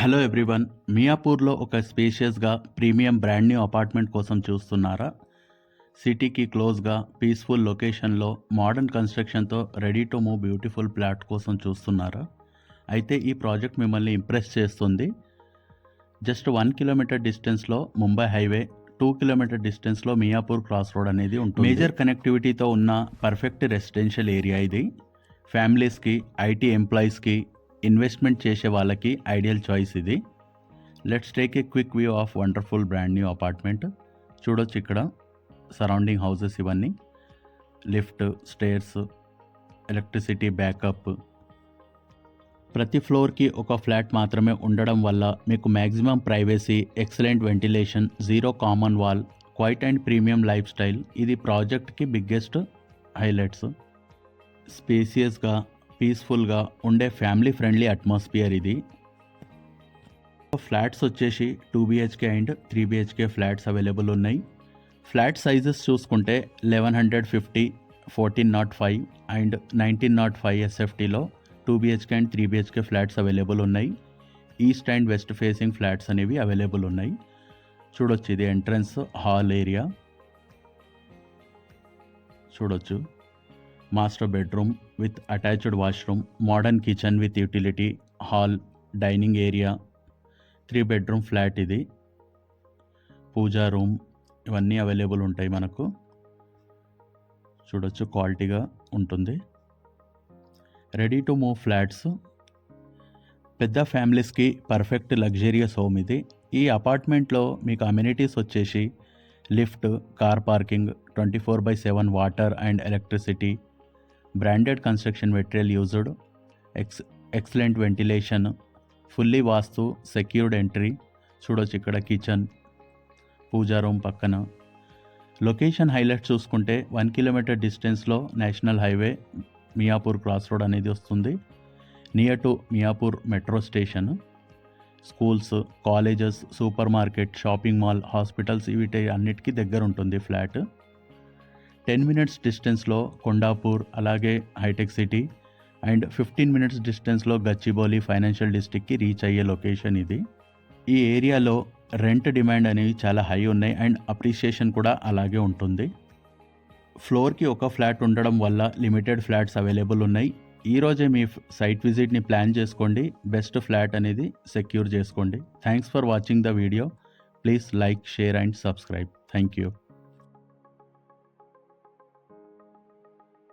Hello everyone మియాపూర్లో ఒక స్పేషియస్గా premium brand new apartment కోసం చూస్తున్నారా? సిటీకి క్లోజ్గా పీస్ఫుల్ లొకేషన్లో modern కన్స్ట్రక్షన్తో ready to move beautiful plot కోసం చూస్తున్నారా? అయితే ఈ ప్రాజెక్ట్ మిమ్మల్ని ఇంప్రెస్ చేస్తుంది. జస్ట్ వన్ కిలోమీటర్ డిస్టెన్స్లో ముంబై హైవే టూ కిలోమీటర్ డిస్టెన్స్లో మియాపూర్ క్రాస్ రోడ్ అనేది ఉంటుంది. మేజర్ కనెక్టివిటీతో ఉన్న పర్ఫెక్ట్ రెసిడెన్షియల్ ఏరియా ఇది. ఫ్యామిలీస్కి ఐటీ ఎంప్లాయీస్కి ఇన్వెస్ట్మెంట్ చేసే వాళ్ళకి ఐడియల్ చాయిస్ ఇది. Let's take a quick view of wonderful brand new apartment. చూడొచ్చు ఇక్కడ సరౌండింగ్ హౌసెస్ ఇవన్నీ. Lift stairs electricity backup. ప్రతి ఫ్లోర్కి ఒక ఫ్లాట్ మాత్రమే ఉండడం వల్ల మీకు maximum privacy excellent ventilation zero common wall quiet and premium lifestyle. ఇది ప్రాజెక్ట్కి బిగ్గెస్ట్ హైలైట్స్. స్పేసియస్గా పీస్ఫుల్గా ఉండే ఫ్యామిలీ ఫ్రెండ్లీ అట్మాస్ఫియర్ ఇది. ఫ్లాట్స్ వచ్చేసి two BHK and three BHK flats available ఉన్నాయి. ఫ్లాట్ సైజెస్ చూసుకుంటే eleven hundred fifty fourteen nought five and nineteen nought five ఎస్ఎఫ్టీలో two BHK and three BHK flats available ఉన్నాయి. East and west facing flats అనేవి available ఉన్నాయి. చూడొచ్చు ఇది entrance hall area చూడొచ్చు. Master bedroom with attached washroom modern kitchen with utility hall dining area three bedroom flat ఇది. Puja room ఇవన్నీ available ఉంటాయి మనకు. చూడొచ్చు క్వాలిటీగా ఉంటుంది. Ready to move flats. పెద్ద ఫ్యామిలీస్కి పర్ఫెక్ట్ లగ్జరియస్ హోమ్ ఇది. ఈ అపార్ట్మెంట్లో మీకు అమ్యూనిటీస్ వచ్చేసి lift car parking twenty four by seven water and electricity branded construction material used ex excellent ventilation fully vastu secured entry చూడొచ్చు ఇక్కడ కిచెన్ పూజా రూమ్ పక్కన. లొకేషన్ హైలైట్ చూసుకుంటే వన్ కిలోమీటర్ డిస్టెన్స్లో national highway Miyapur cross road అనేది వస్తుంది. Near to Miyapur metro station. Schools colleges supermarket shopping mall hospitals వీటి అన్నిటికీ దగ్గర ఉంటుంది ఫ్లాట్. టెన్ మినిట్స్ డిస్టెన్స్లో కొండాపూర్ అలాగే hitech city and fifteen minutes డిస్టెన్స్లో గచ్చిబౌలి ఫైనాన్షియల్ డిస్టిక్కి రీచ్ అయ్యే లొకేషన్ ఇది. ఈ ఏరియాలో రెంట్ డిమాండ్ అనేవి చాలా హై ఉన్నాయి అండ్ అప్రిషియేషన్ కూడా అలాగే ఉంటుంది. ఫ్లోర్కి ఒక ఫ్లాట్ ఉండడం వల్ల లిమిటెడ్ ఫ్లాట్స్ అవైలబుల్ ఉన్నాయి. ఈరోజే మీ సైట్ విజిట్ని ప్లాన్ చేసుకోండి బెస్ట్ ఫ్లాట్ అనేది సెక్యూర్ చేసుకోండి. Thanks for watching the video. Please like share and subscribe. Thank you.